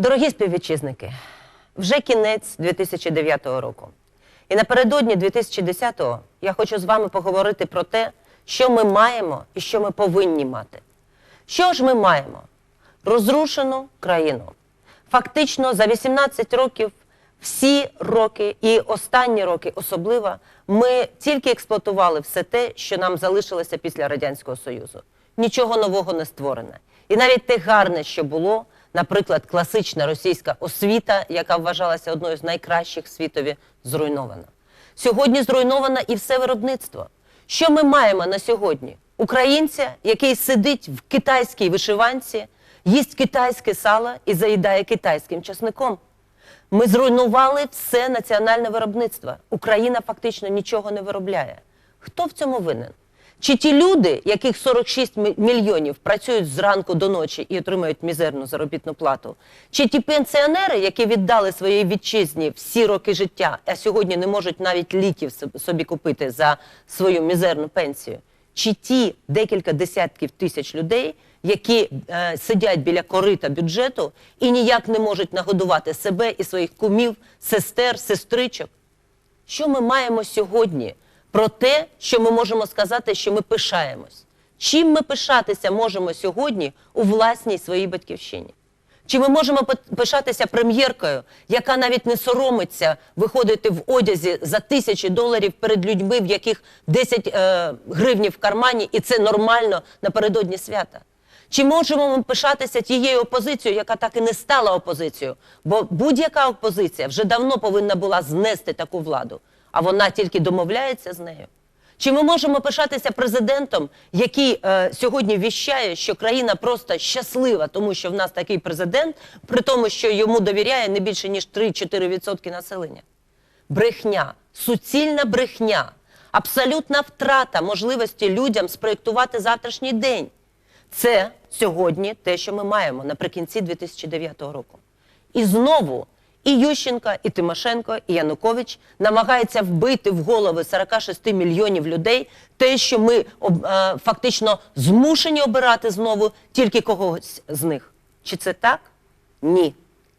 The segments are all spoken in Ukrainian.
Дорогі співвітчизники, вже кінець 2009 року. І напередодні 2010-го я хочу з вами поговорити про те, що ми маємо і що ми повинні мати. Що ж ми маємо? Розрушену країну. Фактично за 18 років, всі роки і останні роки особливо, ми тільки експлуатували все те, що нам залишилося після Радянського Союзу. Нічого нового не створене. І навіть те гарне, що було, наприклад, класична російська освіта, яка вважалася одною з найкращих в світові, зруйнована. Сьогодні зруйновано і все виробництво. Що ми маємо на сьогодні? Українця, який сидить в китайській вишиванці, їсть китайське сало і заїдає китайським часником. Ми зруйнували все національне виробництво. Україна фактично нічого не виробляє. Хто в цьому винен? Чи ті люди, яких 46 мі- мільйонів працюють зранку до ночі і отримують мізерну заробітну плату? Чи ті пенсіонери, які віддали своїй вітчизні всі роки життя, а сьогодні не можуть навіть ліків собі купити за свою мізерну пенсію? Чи ті декілька десятків тисяч людей, які е, сидять біля корита бюджету і ніяк не можуть нагодувати себе і своїх кумів, сестер, сестричок? Що ми маємо сьогодні про те, що ми можемо сказати, що ми пишаємось? Чим ми пишатися можемо сьогодні у власній своїй батьківщині? Чи ми можемо пишатися прем'єркою, яка навіть не соромиться виходити в одязі за тисячі доларів перед людьми, в яких 10 е, гривнів в кармані, і це нормально напередодні свята? Чи можемо ми пишатися тією опозицією, яка так і не стала опозицією? Бо будь-яка опозиція вже давно повинна була знести таку владу, а вона тільки домовляється з нею. Чи ми можемо пишатися президентом, який е, сьогодні віщає, що країна просто щаслива, тому що в нас такий президент, при тому, що йому довіряє не більше ніж 3-4% населення? Брехня, суцільна брехня, абсолютна втрата можливості людям спроєктувати завтрашній день. Це сьогодні те, що ми маємо наприкінці 2009 року. І знову і Ющенко, і Тимошенко, і Янукович намагаються вбити в голови 46 мільйонів людей те, що ми е, фактично змушені обирати знову тільки когось з них. Чи це так? Ні,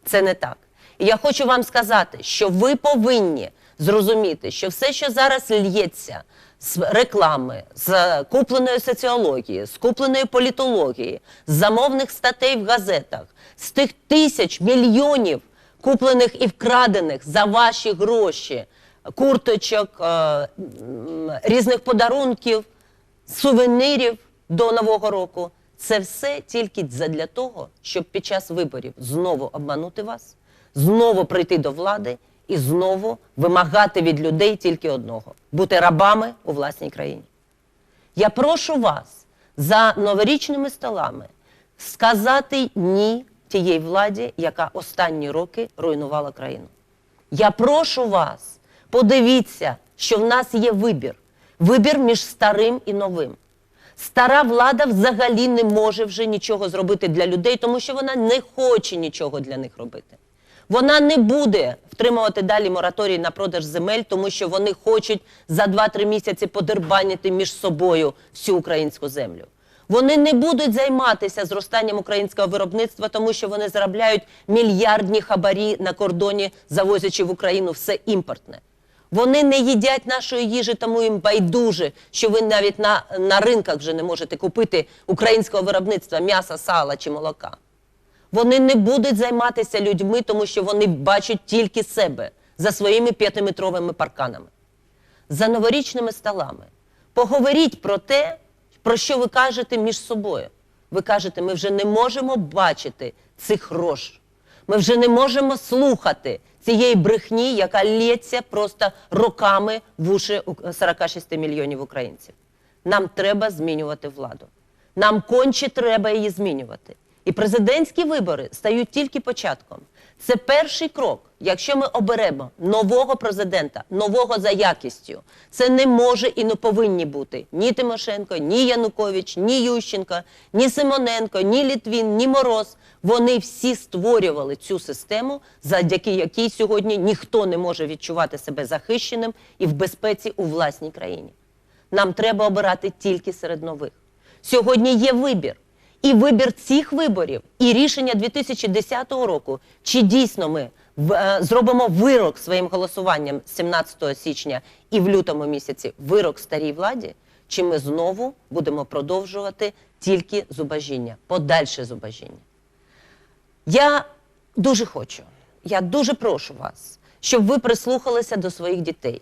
це не так. І я хочу вам сказати, що ви повинні зрозуміти, що все, що зараз лється з реклами, з купленої соціології, з купленої політології, з замовних статей в газетах, з тих тисяч мільйонів куплених і вкрадених за ваші гроші, курточок, е, різних подарунків, сувенирів до Нового року. Це все тільки для того, щоб під час виборів знову обманути вас, знову прийти до влади і знову вимагати від людей тільки одного бути рабами у власній країні. Я прошу вас за новорічними столами сказати ні тієї владі, яка останні роки руйнувала країну. Я прошу вас, подивіться, що в нас є вибір. Вибір між старим і новим. Стара влада взагалі не може вже нічого зробити для людей, тому що вона не хоче нічого для них робити. Вона не буде втримувати далі мораторій на продаж земель, тому що вони хочуть за 2-3 місяці подербанити між собою всю українську землю. Вони не будуть займатися зростанням українського виробництва, тому що вони заробляють мільярдні хабарі на кордоні, завозячи в Україну все імпортне. Вони не їдять нашої їжі, тому їм байдуже, що ви навіть на, на ринках вже не можете купити українського виробництва м'яса, сала чи молока. Вони не будуть займатися людьми, тому що вони бачать тільки себе за своїми п'ятиметровими парканами. За новорічними столами. Поговоріть про те, про що ви кажете між собою. Ви кажете, ми вже не можемо бачити цих рож. Ми вже не можемо слухати цієї брехні, яка лється просто роками в уші у- 46 мільйонів українців. Нам треба змінювати владу. Нам конче треба її змінювати. І президентські вибори стають тільки початком. Це перший крок. Якщо ми оберемо нового президента, нового за якістю, це не може і не повинні бути ні Тимошенко, ні Янукович, ні Ющенко, ні Симоненко, ні Літвін, ні Мороз. Вони всі створювали цю систему, завдяки якій сьогодні ніхто не може відчувати себе захищеним і в безпеці у власній країні. Нам треба обирати тільки серед нових. Сьогодні є вибір. І вибір цих виборів, і рішення 2010 року, чи дійсно ми е, зробимо вирок своїм голосуванням 17 січня і в лютому місяці вирок старій владі, чи ми знову будемо продовжувати тільки зубожіння, подальше зубожіння. Я дуже хочу, я дуже прошу вас, щоб ви прислухалися до своїх дітей.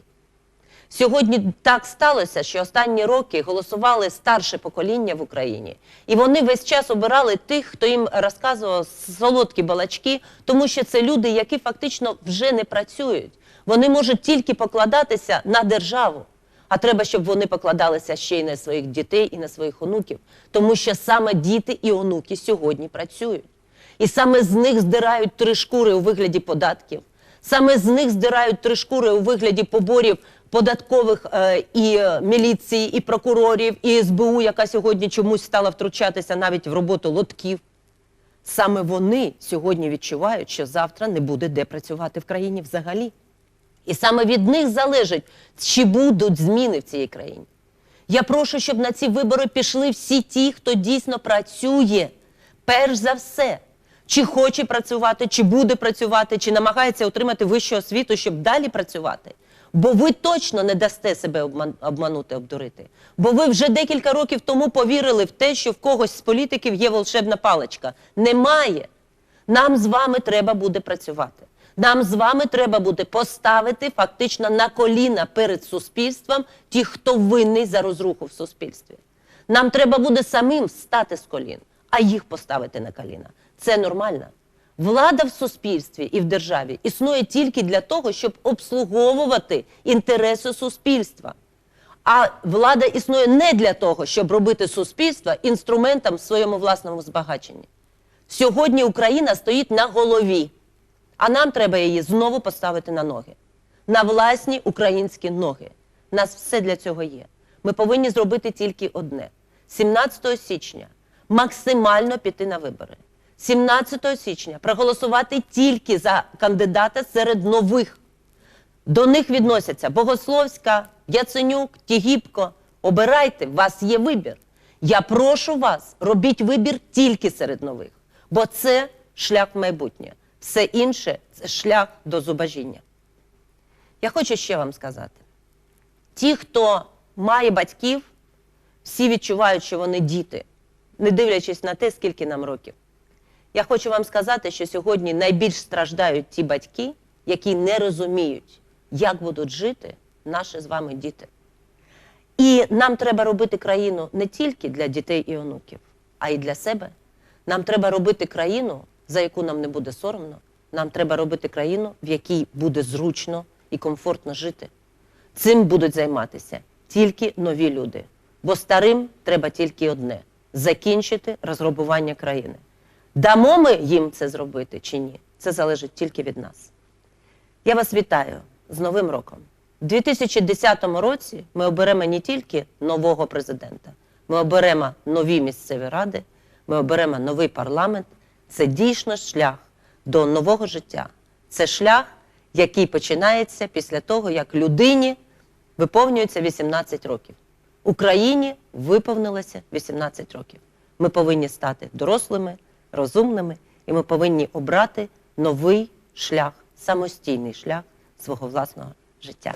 Сьогодні так сталося, що останні роки голосували старше покоління в Україні, і вони весь час обирали тих, хто їм розказував солодкі балачки, тому що це люди, які фактично вже не працюють. Вони можуть тільки покладатися на державу. А треба, щоб вони покладалися ще й на своїх дітей і на своїх онуків, тому що саме діти і онуки сьогодні працюють. І саме з них здирають три шкури у вигляді податків, саме з них здирають три шкури у вигляді поборів податкових е, і міліції, і прокурорів, і СБУ, яка сьогодні чомусь стала втручатися навіть в роботу лотків. Саме вони сьогодні відчувають, що завтра не буде де працювати в країні взагалі. І саме від них залежить, чи будуть зміни в цій країні. Я прошу, щоб на ці вибори пішли всі ті, хто дійсно працює. Перш за все, чи хоче працювати, чи буде працювати, чи намагається отримати вищу освіту, щоб далі працювати. Бо ви точно не дасте себе обман- обманути, обдурити. Бо ви вже декілька років тому повірили в те, що в когось з політиків є волшебна паличка. Немає. Нам з вами треба буде працювати. Нам з вами треба буде поставити фактично на коліна перед суспільством тих, хто винний за розруху в суспільстві. Нам треба буде самим встати з колін, а їх поставити на коліна. Це нормально. Влада в суспільстві і в державі існує тільки для того, щоб обслуговувати інтереси суспільства. А влада існує не для того, щоб робити суспільство інструментом в своєму власному збагаченні. Сьогодні Україна стоїть на голові, а нам треба її знову поставити на ноги. На власні українські ноги. Нас все для цього є. Ми повинні зробити тільки одне: 17 січня максимально піти на вибори. 17 січня проголосувати тільки за кандидата серед нових. До них відносяться Богословська, Яценюк, Тігіпко. Обирайте, у вас є вибір. Я прошу вас, робіть вибір тільки серед нових, бо це шлях майбутнє. Все інше це шлях до зубожіння. Я хочу ще вам сказати: ті, хто має батьків, всі відчувають, що вони діти, не дивлячись на те, скільки нам років. Я хочу вам сказати, що сьогодні найбільш страждають ті батьки, які не розуміють, як будуть жити наші з вами діти. І нам треба робити країну не тільки для дітей і онуків, а й для себе. Нам треба робити країну, за яку нам не буде соромно. Нам треба робити країну, в якій буде зручно і комфортно жити. Цим будуть займатися тільки нові люди. Бо старим треба тільки одне закінчити розграбування країни. Дамо ми їм це зробити чи ні, це залежить тільки від нас. Я вас вітаю з Новим роком. У 2010 році ми оберемо не тільки нового президента, ми оберемо нові місцеві ради, ми оберемо новий парламент. Це дійсно шлях до нового життя. Це шлях, який починається після того, як людині виповнюється 18 років. Україні виповнилося 18 років. Ми повинні стати дорослими, розумними, і ми повинні обрати новий шлях, самостійний шлях свого власного життя.